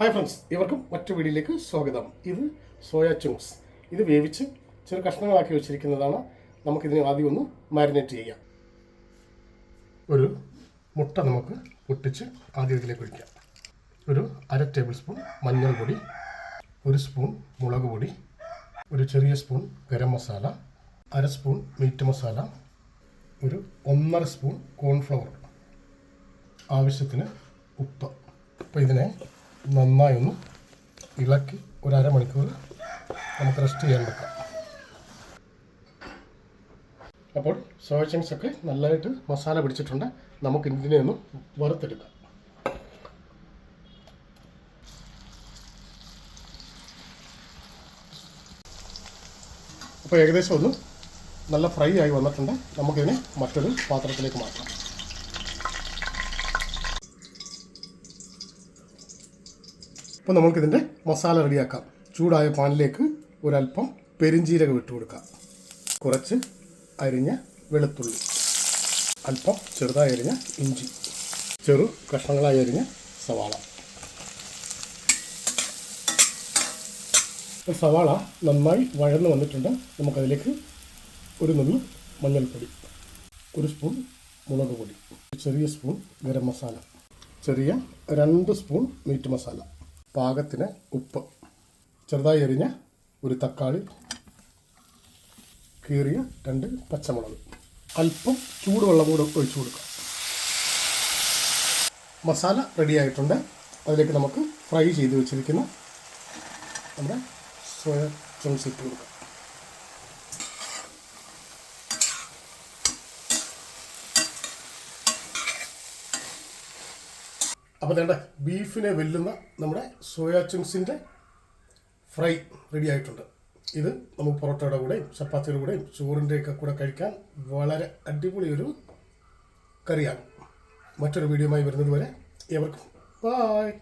Hi friends ഇവർക്കും മറ്റു വീഡിയോയിലേക്ക് സ്വാഗതം. ഇത് സോയ ചുങ്സ് ഇത് വേവിച്ച് ചെറു കഷ്ണങ്ങളാക്കി വെച്ചിരിക്കുന്നതാണ്. നമുക്കിതിനെ ആദ്യം ഒന്ന് മാരിനേറ്റ് ചെയ്യാം. ഒരു മുട്ട നമുക്ക് പൊട്ടിച്ച് ആദ്യം ഇതിലേക്ക് ഒഴിക്കാം. ഒരു അര ടേബിൾ സ്പൂൺ മഞ്ഞൾപ്പൊടി പൊടി ഒരു സ്പൂൺ മുളക് പൊടി ഒരു ചെറിയ സ്പൂൺ ഗരം മസാല അര സ്പൂൺ മീറ്റ് മസാല ഒരു ഒന്നര സ്പൂൺ കോൺഫ്ലവർ ആവശ്യത്തിന് ഉപ്പ്. അപ്പോൾ ഇതിനെ നന്നായി ഒന്ന് ഇളക്കി ഒരു അരമണിക്കൂർ നമുക്ക് റെസ്റ്റ് ചെയ്യാൻ വെക്കാം. അപ്പോൾ സോയ ചങ്ക്സ് ഒക്കെ നല്ലതായിട്ട് മസാല പിടിച്ചിട്ടുണ്ട്. നമുക്ക് ഇതിനെ ഒന്ന് വറുത്തെടുക്കാം. അപ്പോൾ ഏകദേശം ഒന്ന് നല്ല ഫ്രൈ ആയി വന്നിട്ടുണ്ട്. നമുക്കിതിനെ മറ്റൊരു പാത്രത്തിലേക്ക് മാറ്റാം. അപ്പോൾ നമുക്കിതിന്റെ മസാല റെഡിയാക്കാം. ചൂടായ പാനിലേക്ക് ഒരല്പം പെരിഞ്ചീരകം ഇട്ട് കൊടുക്കാം. കുറച്ച് അരിഞ്ഞ വെളുത്തുള്ളി. അല്പം ചെറുതായി അരിഞ്ഞ ഇഞ്ചി. ചെറു കഷ്ണങ്ങളായി അരിഞ്ഞ സവാള. സവാള നന്നായി വഴന്ന് വന്നിട്ടുണ്ട്. നമുക്കതിലേക്ക് ഒരു നുള്ളു മഞ്ഞൾപ്പൊടി ഒരു സ്പൂൺ മുളക് പൊടി ചെറിയ സ്പൂൺ ഗരം മസാല ചെറിയ രണ്ട് സ്പൂൺ മീറ്റ് മസാല. പാകത്തിന് ഉപ്പ്. ചെറുതായി എറിഞ്ഞ ഒരു തക്കാളി. കീറിയ രണ്ട് പച്ചമുളക്. അല്പം ചൂടുവെള്ളം കൂടെ ഒഴിച്ചു കൊടുക്കാം. മസാല റെഡിയായിട്ടുണ്ട് അതിലേക്ക് നമുക്ക് ഫ്രൈ ചെയ്ത് വെച്ചിരിക്കുന്ന നമ്മുടെ സോയ ചങ്ക്സ് ഇട്ട് കൊടുക്കാം. അപ്പോൾ വേണ്ട ബീഫിനെ വെല്ലുന്ന നമ്മുടെ സോയാ ചിങ്സിന്റെ ഫ്രൈ റെഡി ആയിട്ടുണ്ട്. ഇത് നമുക്ക് പൊറോട്ടയുടെ കൂടെയും ചപ്പാത്തിയുടെ കൂടെയും ചോറിന്റെയൊക്കെ കൂടെ കഴിക്കാൻ വളരെ അടിപൊളിയൊരു കറിയാണ്. മറ്റൊരു വീഡിയോയുമായി വരുന്നത് വരെ ഏവർക്കും ബായ്